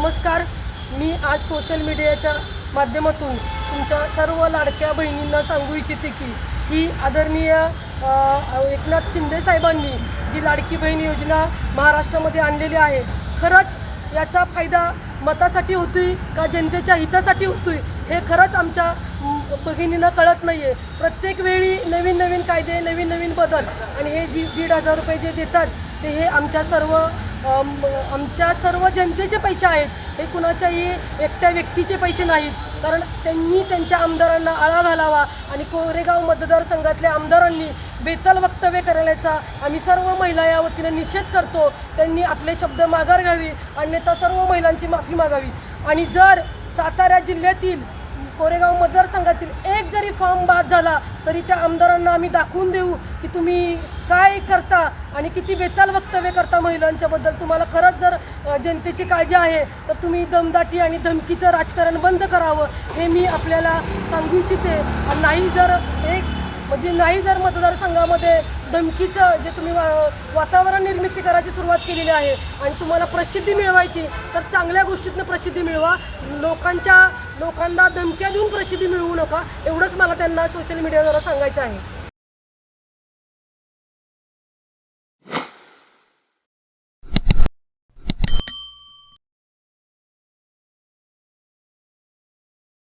नमस्कार. मी आज सोशल मीडियाच्या माध्यमातून तुमच्या सर्व लाडक्या बहिणींना सांगू इच्छिते की ही आदरणीय एकनाथ शिंदे साहेबांनी जी लाडकी बहीण योजना महाराष्ट्रामध्ये आणलेली आहे खरंच याचा फायदा मतासाठी होतोय का जनतेच्या हितासाठी होतोय हे खरंच आमच्या भगिनींना कळत नाही आहे प्रत्येक वेळी नवीन नवीन कायदे नवीन नवीन बदल आणि हे जी दीड हजार रुपये जे देतात ते हे आमच्या सर्व आमच्या सर्व जनतेचे पैसे आहेत. हे कुणाच्याही एकट्या व्यक्तीचे पैसे नाहीत. कारण त्यांनी त्यांच्या आमदारांना आळा घालावा आणि कोरेगाव मतदारसंघातल्या आमदारांनी बेताल वक्तव्य करण्याचा आम्ही सर्व महिला या वतीने निषेध करतो. त्यांनी आपले शब्द माघार घ्यावी. अन्यथा सर्व महिलांची माफी मागावी. आणि जर सातारा जिल्ह्यातील कोरेगाव मतदारसंघातील एक जरी फॉर्म बाद झाला तरी त्या आमदारांना आम्ही दाखवून देऊ की तुम्ही काय करता आणि किती बेताल वक्तव्य करता महिलांच्याबद्दल तुम्हाला खरंच जर जनतेची काळजी आहे तर तुम्ही दमदाटी आणि धमकीचं राजकारण बंद करावं हे मी आपल्याला सांगू इच्छिते. आणि नाही जर एक म्हणजे नाही जर मतदारसंघामध्ये धमकीचं जे तुम्ही वा- वातावरण निर्मिती करायची सुरुवात केलेली आहे आणि तुम्हाला प्रसिद्धी मिळवायची तर चांगल्या गोष्टीतनं प्रसिद्धी मिळवा. लोकांच्या लोकांना धमक्या देऊन प्रसिद्धी मिळवू नका एवढंच मला त्यांना सोशल मीडियाद्वारा सांगायचं आहे.